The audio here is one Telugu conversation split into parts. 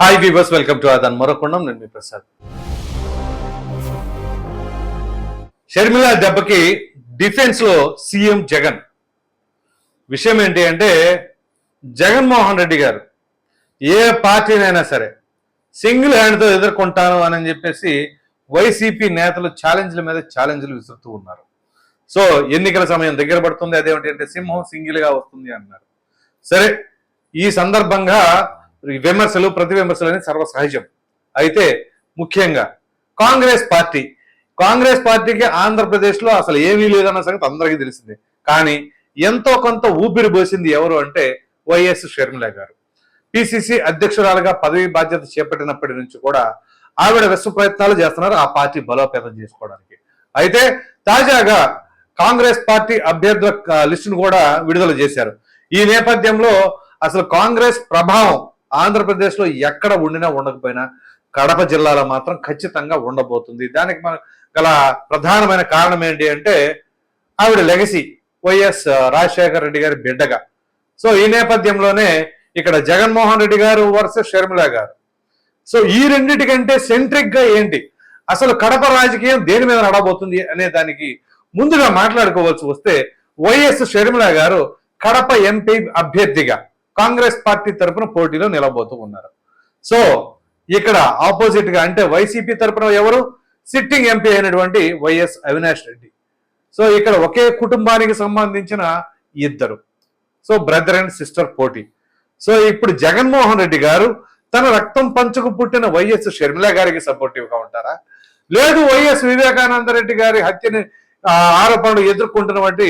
హాయ్ వీవర్స్ వెల్కమ్ టు అదన్ మరొకొండం నేను మీ ప్రసాద్ షర్మిల దెబ్బకి డిఫెన్స్లో సీఎం జగన్ విషయం ఏంటి అంటే జగన్మోహన్ రెడ్డి గారు ఏ పార్టీనైనా సరే సింగిల్ హ్యాండ్తో ఎదుర్కొంటాను అని చెప్పేసి వైసీపీ నేతలు ఛాలెంజ్ల మీద ఛాలెంజ్లు విసురుతూ ఉన్నారు సో ఎన్నికల సమయం దగ్గర పడుతుంది అదేమిటి అంటే సింహం సింగిల్గా వస్తుంది అన్నారు సరే ఈ సందర్భంగా విమర్శలు ప్రతి విమర్శలు అనేది సర్వసహజం. అయితే ముఖ్యంగా కాంగ్రెస్ పార్టీ. కాంగ్రెస్ పార్టీకి ఆంధ్రప్రదేశ్లో అసలు ఏమీ లేదన్న సంగతి అందరికీ తెలిసింది. కానీ ఎంతో కొంత ఊపిరి పోసింది ఎవరు అంటే వైఎస్ షర్మిల గారు. పిసిసి అధ్యక్షురాలుగా పదవి బాధ్యత చేపట్టినప్పటి నుంచి కూడా ఆవిడ విశ్వ ప్రయత్నాలు చేస్తున్నారు ఆ పార్టీ బలోపేతం చేసుకోవడానికి. అయితే తాజాగా కాంగ్రెస్ పార్టీ అభ్యర్థుల లిస్టును కూడా విడుదల చేశారు. ఈ నేపథ్యంలో అసలు కాంగ్రెస్ ప్రభావం ఆంధ్రప్రదేశ్లో ఎక్కడ ఉండినా ఉండకపోయినా కడప జిల్లాలో మాత్రం ఖచ్చితంగా ఉండబోతుంది దానికి మన గల ప్రధానమైన కారణం ఏంటి అంటే ఆవిడ లెగసీ వైఎస్ రాజశేఖర రెడ్డి గారి బిడ్డగా. సో ఈ నేపథ్యంలోనే ఇక్కడ జగన్మోహన్ రెడ్డి గారు వర్సెస్ షర్మిల గారు. సో ఈ రెండింటికంటే సెంట్రిక్గా ఏంటి? అసలు కడప రాజకీయం దేని మీద నడబోతుంది అనే దానికి ముందుగా మాట్లాడుకోవాల్సి వస్తే వైఎస్ షర్మిల గారు కడప ఎంపీ అభ్యర్థిగా కాంగ్రెస్ పార్టీ తరపున పోటీలో నిలబోతూ ఉన్నారు. సో ఇక్కడ ఆపోజిట్గా అంటే వైసీపీ తరపున ఎవరు? సిట్టింగ్ ఎంపీ అయినటువంటి వైఎస్ అవినాష్ రెడ్డి. సో ఇక్కడ ఒకే కుటుంబానికి సంబంధించిన ఇద్దరు. సో బ్రదర్ అండ్ సిస్టర్ పోటీ. సో ఇప్పుడు జగన్మోహన్ రెడ్డి గారు తన రక్తం పంచుకు పుట్టిన వైఎస్ షర్మిల గారికి సపోర్టివ్గా ఉంటారా? లేదు వైఎస్ వివేకానంద రెడ్డి గారి హత్యని ఆరోపణలు ఎదుర్కొంటున్నటువంటి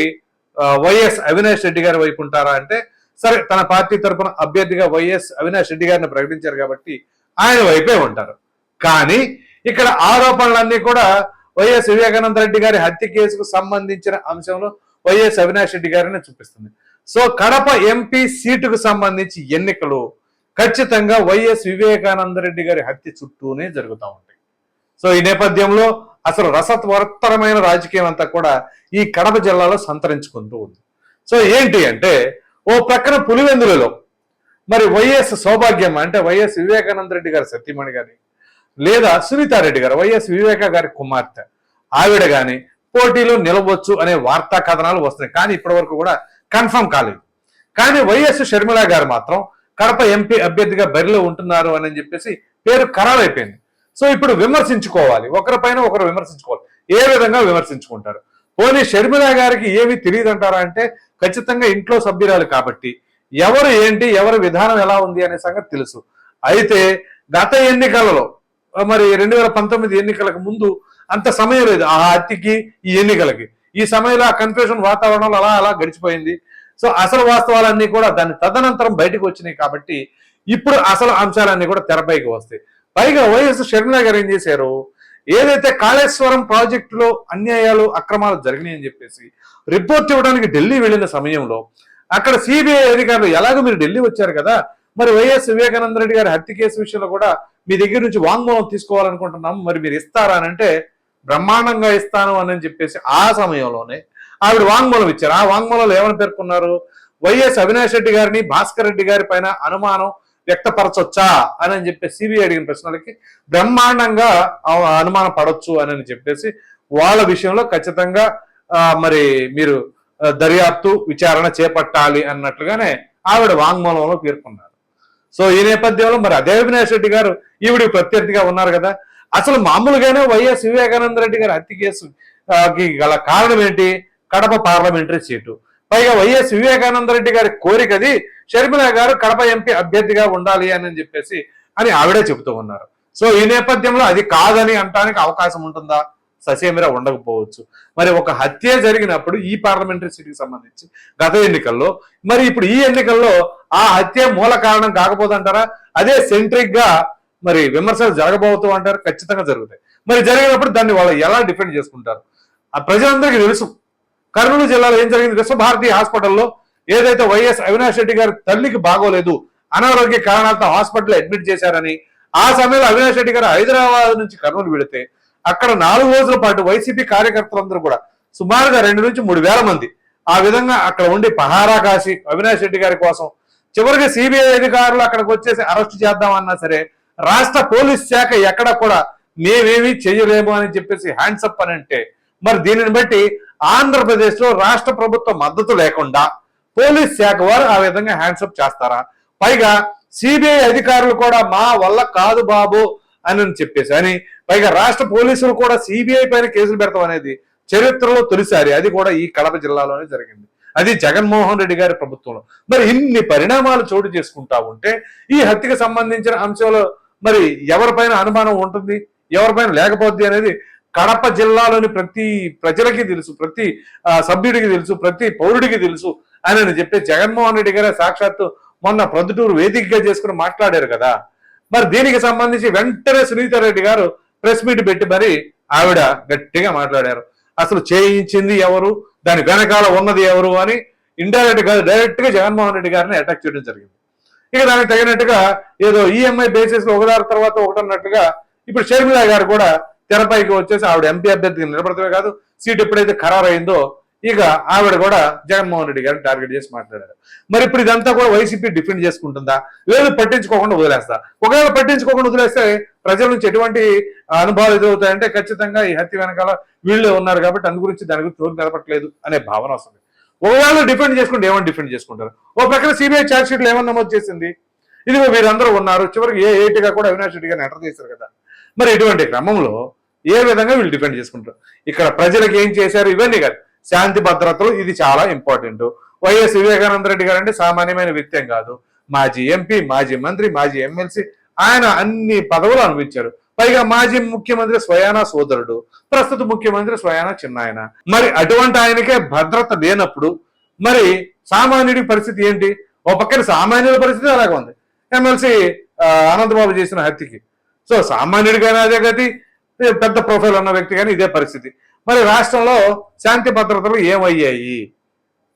వైఎస్ అవినాష్ రెడ్డి గారి వైపు ఉంటారా అంటే సరే తన పార్టీ తరపున అభ్యర్థిగా వైఎస్ అవినాష్ రెడ్డి గారిని ప్రకటించారు కాబట్టి ఆయన వైపే ఉంటారు. కానీ ఇక్కడ ఆరోపణలన్నీ కూడా వైఎస్ వివేకానంద రెడ్డి గారి హత్య కేసుకు సంబంధించిన అంశంలో వైఎస్ అవినాష్ రెడ్డి గారిని చూపిస్తుంది. సో కడప ఎంపీ సీటుకు సంబంధించి ఎన్నికలు ఖచ్చితంగా వైఎస్ వివేకానంద రెడ్డి గారి హత్య చుట్టూనే జరుగుతూ ఉంటాయి. సో ఈ నేపథ్యంలో అసలు రసత్వరతరమైన రాజకీయం అంతా కూడా ఈ కడప జిల్లాలో సంతరించుకుంటూ ఉంది. సో ఏంటి అంటే ఓ ప్రక్కన పులివెందులలో. మరి వైఎస్ సౌభాగ్యం అంటే వైఎస్ వివేకానంద రెడ్డి గారి సత్యమణి గారి లేదా సునీతారెడ్డి గారు వైఎస్ వివేక గారి కుమార్తె. ఆవిడ గాని పోటీలో నిలవచ్చు అనే వార్తా కథనాలు వస్తున్నాయి. కానీ ఇప్పటి వరకు కూడా కన్ఫర్మ్ కాలేదు. కానీ వైఎస్ షర్మిల గారు మాత్రం కడప ఎంపీ అభ్యర్థిగా బరిలో ఉంటున్నారు అని చెప్పేసి పేరు ఖరారైపోయింది. సో ఇప్పుడు విమర్శించుకోవాలి. ఒకరిపైన ఒకరు విమర్శించుకోవాలి. ఏ విధంగా విమర్శించుకుంటారు? పోనీ షర్మిల గారికి ఏమి తెలియదు అంటారా అంటే ఖచ్చితంగా ఇంట్లో సభ్యురాలు కాబట్టి. ఎవరు ఏంటి ఎవరి విధానం ఎలా ఉంది అనే సంగతి తెలుసు. అయితే గత ఎన్నికలలో మరి రెండు వేల పంతొమ్మిది ఎన్నికలకు ముందు అంత సమయం లేదు ఆ హత్యకి ఈ ఎన్నికలకి. ఈ సమయంలో ఆ కన్ఫ్యూషన్ వాతావరణంలో అలా అలా గడిచిపోయింది. సో అసలు వాస్తవాలన్నీ కూడా దాని తదనంతరం బయటకు వచ్చినాయి కాబట్టి ఇప్పుడు అసలు అంశాలన్నీ కూడా తెరపైకి వస్తాయి. పైగా వైఎస్ షర్మిల గారు ఏం చేశారు? ఏదైతే కాళేశ్వరం ప్రాజెక్టులో అన్యాయాలు అక్రమాలు జరిగినాయని చెప్పేసి రిపోర్ట్ ఇవ్వడానికి ఢిల్లీ వెళ్ళిన సమయంలో అక్కడ సిబిఐ అధికారులు ఎలాగో మీరు ఢిల్లీ వచ్చారు కదా మరి వైఎస్ వివేకానంద రెడ్డి గారి హత్య కేసు విషయంలో కూడా మీ దగ్గర నుంచి వాంగ్మూలం తీసుకోవాలనుకుంటున్నాం మరి మీరు ఇస్తారా అని అంటే బ్రహ్మాండంగా ఇస్తాను అని చెప్పేసి ఆ సమయంలోనే ఆవిడ వాంగ్మూలం ఇచ్చారు. ఆ వాంగ్మూలంలో ఏమని పేర్కొన్నారు? వైఎస్ అవినాష్ రెడ్డి గారిని భాస్కర్ రెడ్డి గారి పైన అనుమానం వ్యక్తపరచొచ్చా అని అని చెప్పి సిబిఐ అడిగిన ప్రశ్నలకి బ్రహ్మాండంగా అనుమానం పడవచ్చు అని అని చెప్పేసి వాళ్ళ విషయంలో ఖచ్చితంగా మరి మీరు దర్యాప్తు విచారణ చేపట్టాలి అన్నట్లుగానే ఆవిడ వాంగ్మూలంలో పేర్కొన్నారు. సో ఈ నేపథ్యంలో మరి అదే అవినాష్ రెడ్డి గారు ఈవిడ ప్రత్యర్థిగా ఉన్నారు కదా. అసలు మామూలుగానే వైఎస్ వివేకానంద రెడ్డి గారు హత్య కేసు గల కారణం ఏంటి? Kadapa parliamentary seat. పైగా వైఎస్ వివేకానంద రెడ్డి గారి కోరికది షర్మిల గారు కడప ఎంపీ అభ్యర్థిగా ఉండాలి అని చెప్పేసి అని ఆవిడే చెబుతూ ఉన్నారు. సో ఈ నేపథ్యంలో అది కాదని అంటానికి అవకాశం ఉంటుందా? ససేమిరా ఉండకపోవచ్చు. మరి ఒక హత్య జరిగినప్పుడు ఈ పార్లమెంటరీ సీట్కి సంబంధించి గత ఎన్నికల్లో మరి ఇప్పుడు ఈ ఎన్నికల్లో ఆ హత్య మూల కారణం కాకపోతుంటారా అదే సెంట్రిక్గా మరి విమర్శలు జరగబోతూ అంటారు ఖచ్చితంగా జరుగుతాయి. మరి జరిగినప్పుడు దాన్ని వాళ్ళు ఎలా డిఫెండ్ చేసుకుంటారు? ఆ ప్రజలందరికీ తెలుసు. కర్నూలు జిల్లాలో ఏం జరిగింది విశ్వభారతి హాస్పిటల్లో ఏదైతే వైఎస్ అవినాష్ రెడ్డి గారి తల్లికి బాగోలేదు అనారోగ్య కారణాలతో హాస్పిటల్ అడ్మిట్ చేశారని ఆ సమయంలో అవినాష్ రెడ్డి గారు హైదరాబాద్ నుంచి కర్నూలు వెళితే అక్కడ నాలుగు రోజుల పాటు వైసీపీ కార్యకర్తలందరూ కూడా సుమారుగా రెండు నుంచి మూడు వేల మంది ఆ విధంగా అక్కడ ఉండి పహారా కాసి అవినాష్ రెడ్డి గారి కోసం చివరికి సిబిఐ అధికారులు అక్కడికి వచ్చేసి అరెస్ట్ చేద్దామన్నా సరే రాష్ట్ర పోలీస్ శాఖ ఎక్కడ కూడా మేమేమీ చేయలేము అని చెప్పేసి హ్యాండ్స్ అప్ అని అంటే మరి దీనిని బట్టి ఆంధ్రప్రదేశ్లో రాష్ట్ర ప్రభుత్వ మద్దతు లేకుండా పోలీస్ శాఖ వారు ఆ విధంగా హ్యాండ్స్ అప్ చేస్తారా? పైగా సిబిఐ అధికారులు కూడా మా వల్ల కాదు బాబు అని చెప్పేసి అని పైగా రాష్ట్ర పోలీసులు కూడా సిబిఐ పైన కేసులు పెడతాం అనేది చరిత్రలో తొలిసారి. అది కూడా ఈ కడప జిల్లాలోనే జరిగింది. అది జగన్మోహన్ రెడ్డి గారి ప్రభుత్వంలో. మరి ఇన్ని పరిణామాలు చోటు చేసుకుంటా ఉంటే ఈ హత్యకు సంబంధించిన అంశంలో మరి ఎవరిపైన అనుమానం ఉంటుంది? ఎవరిపైన లేకపోద్ది అనేది కడప జిల్లాలోని ప్రతి ప్రజలకి తెలుసు ప్రతి ఆ, సభ్యుడికి తెలుసు ప్రతి పౌరుడికి తెలుసు అని అని చెప్పి జగన్మోహన్ రెడ్డి గారే సాక్షాత్తు మొన్న ప్రొద్దుటూరు వేదికగా చేసుకుని మాట్లాడారు కదా. మరి దీనికి సంబంధించి వెంటనే సునీత రెడ్డి గారు ప్రెస్ మీట్ పెట్టి మరి ఆవిడ గట్టిగా మాట్లాడారు. అసలు చేయించింది ఎవరు? దాని వెనకాల ఉన్నది ఎవరు అని ఇండైరెక్ట్గా డైరెక్ట్గా జగన్మోహన్ రెడ్డి గారిని అటాక్ చేయడం జరిగింది. ఇక దానికి తగినట్టుగా ఏదో ఈఎంఐ బేసిస్లో ఒకదారి తర్వాత ఒకటి అన్నట్టుగా ఇప్పుడు షర్మిలా గారు కూడా తెరపైకి వచ్చేసి ఆవిడ ఎంపీ అభ్యర్థిగా నిలబడతమే కాదు సీట్ ఎప్పుడైతే ఖరారైందో ఇక ఆవిడ కూడా జగన్మోహన్ రెడ్డి గారిని టార్గెట్ చేసి మాట్లాడారు. మరి ఇప్పుడు ఇదంతా కూడా వైసీపీ డిఫెండ్ చేసుకుంటుందా? లేదు పట్టించుకోకుండా వదిలేస్తా. ఒకవేళ పట్టించుకోకుండా వదిలేస్తే ప్రజల నుంచి ఎటువంటి అనుభవాలు ఎదురవుతాయంటే ఖచ్చితంగా ఈ హత్య వెనకాల వీళ్ళే ఉన్నారు కాబట్టి అందు గురించి దాని గురించి తోడు నిలబట్టలేదు అనే భావన వస్తుంది. ఒకవేళ డిఫెండ్ చేసుకుంటే ఏమని డిఫెండ్ చేసుకుంటారు? ఓ ప్రక్కన సిబిఐ ఛార్జ్ షీట్లు ఏమని నమోదు చేసింది? ఇదిగో వీరందరూ ఉన్నారు చివరికి ఏ ఏటిగా కూడా అవినాష్ రెడ్డి గారిని ఎంటర్ చేశారు కదా. మరి ఇటువంటి క్రమంలో ఏ విధంగా వీళ్ళు డిఫెండ్ చేసుకుంటారు? ఇక్కడ ప్రజలకు ఏం చేశారు? ఇవన్నీ కాదు. శాంతి భద్రతలు ఇది చాలా ఇంపార్టెంట్. వైఎస్ వివేకానంద రెడ్డి గారు అంటే సామాన్యమైన వ్యక్తి కాదు. మాజీ ఎంపీ మాజీ మంత్రి మాజీ ఎమ్మెల్సీ ఆయన అన్ని పదవులు అనుభవించారు. పైగా మాజీ ముఖ్యమంత్రి స్వయానా సోదరుడు ప్రస్తుత ముఖ్యమంత్రి స్వయానా చిన్నాయన. మరి అటువంటి ఆయనకే భద్రత లేనప్పుడు మరి సామాన్యుడి పరిస్థితి ఏంటి? ఓ పక్కన సామాన్యుల పరిస్థితి అలాగే ఉంది. ఎమ్మెల్సీ అనంతబాబు చేసిన హత్యకి. సో సామాన్యుడికైనా అదే గతి పెద్ద ప్రొఫైల్ ఉన్న వ్యక్తి కానీ ఇదే పరిస్థితి. మరి రాష్ట్రంలో శాంతి భద్రతలు ఏమయ్యాయి?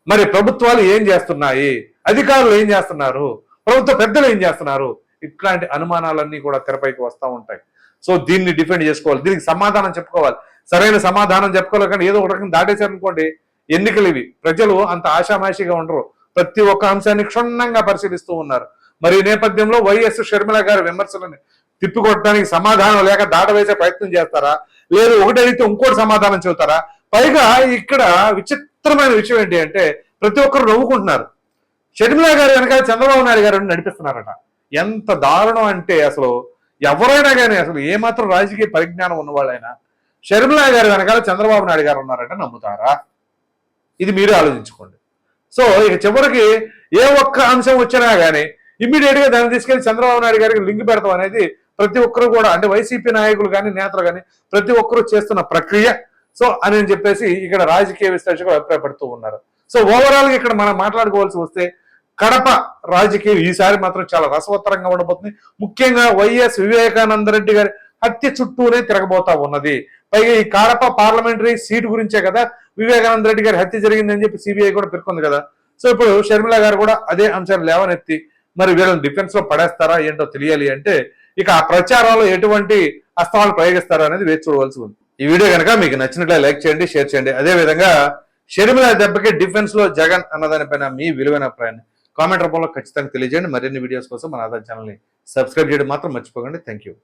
మరి ప్రభుత్వాలు ఏం చేస్తున్నాయి? అధికారులు ఏం చేస్తున్నారు? ప్రభుత్వ పెద్దలు ఏం చేస్తున్నారు? ఇట్లాంటి అనుమానాలన్నీ కూడా తెరపైకి వస్తూ ఉంటాయి. సో దీన్ని డిఫెండ్ చేసుకోవాలి. దీనికి సమాధానం చెప్పుకోవాలి. సరైన సమాధానం చెప్పుకోవాలి కానీ ఏదో ఒక రకం దాటేశారనుకోండి ఎన్నికలు ఇవి. ప్రజలు అంత ఆషామాషిగా ఉండరు. ప్రతి ఒక్క అంశాన్ని క్షుణ్ణంగా పరిశీలిస్తూ ఉన్నారు. మరి ఈ నేపథ్యంలో వైఎస్ షర్మిల గారి విమర్శలని తిప్పికొట్టడానికి సమాధానం లేక దాటవేసే ప్రయత్నం చేస్తారా? లేదు ఒకటి ఇంకోటి సమాధానం చెబుతారా? పైగా ఇక్కడ విచిత్రమైన విషయం ఏంటి అంటే ప్రతి ఒక్కరు నవ్వుకుంటున్నారు. షర్మిల గారు వెనక చంద్రబాబు నాయుడు గారు నడిపిస్తున్నారట. ఎంత దారుణం అంటే అసలు ఎవరైనా కానీ అసలు ఏమాత్రం రాజకీయ పరిజ్ఞానం ఉన్నవాళ్ళైనా షర్మిలా గారి వెనకాల చంద్రబాబు నాయుడు గారు ఉన్నారంటే నమ్ముతారా? ఇది మీరే ఆలోచించుకోండి. సో ఇక చివరికి ఏ ఒక్క అంశం వచ్చినా కానీ ఇమ్మీడియట్గా దాన్ని తీసుకెళ్ళి చంద్రబాబు నాయుడు గారికి లింక్ పెడతాం అనేది ప్రతి ఒక్కరు కూడా అంటే వైసీపీ నాయకులు కానీ నేతలు కానీ ప్రతి ఒక్కరు చేస్తున్న ప్రక్రియ. సో అని చెప్పేసి ఇక్కడ రాజకీయ విశ్లేషకులు అభిప్రాయపడుతూ ఉన్నారు. సో ఓవరాల్గా ఇక్కడ మనం మాట్లాడుకోవాల్సి వస్తే కడప రాజకీయం ఈసారి మాత్రం చాలా రసవత్తరంగా ఉండబోతుంది. ముఖ్యంగా వైఎస్ వివేకానంద రెడ్డి గారి హత్య చుట్టూనే తిరగబోతా ఉన్నది. పైగా ఈ కడప పార్లమెంటరీ సీటు గురించే కదా వివేకానంద రెడ్డి గారి హత్య జరిగిందని చెప్పి సిబిఐ కూడా పేర్కొంది కదా. సో ఇప్పుడు షర్మిల గారు కూడా అదే అంశాన్ని లేవనెత్తి మరి వీళ్ళని డిఫెన్స్లో పడేస్తారా ఏంటో తెలియాలి అంటే ఇక ఆ ప్రచారంలో ఎటువంటి అస్త్రాలు ప్రయోగిస్తారు అనేది వేచి చూడవలసి ఉంది. ఈ వీడియో కనుక మీకు నచ్చినట్లే లైక్ చేయండి షేర్ చేయండి. అదే విధంగా షర్మిల దెబ్బకి డిఫెన్స్లో జగన్ అన్నదానిపైన మీ విలువైన అభిప్రాయాన్ని కామెంట్ రూపంలో ఖచ్చితంగా తెలియజేయండి. మరిన్ని వీడియోస్ కోసం మన ఆధార్ ఛానల్ని సబ్స్క్రైబ్ చేయడం మాత్రం మర్చిపోకండి. Thank you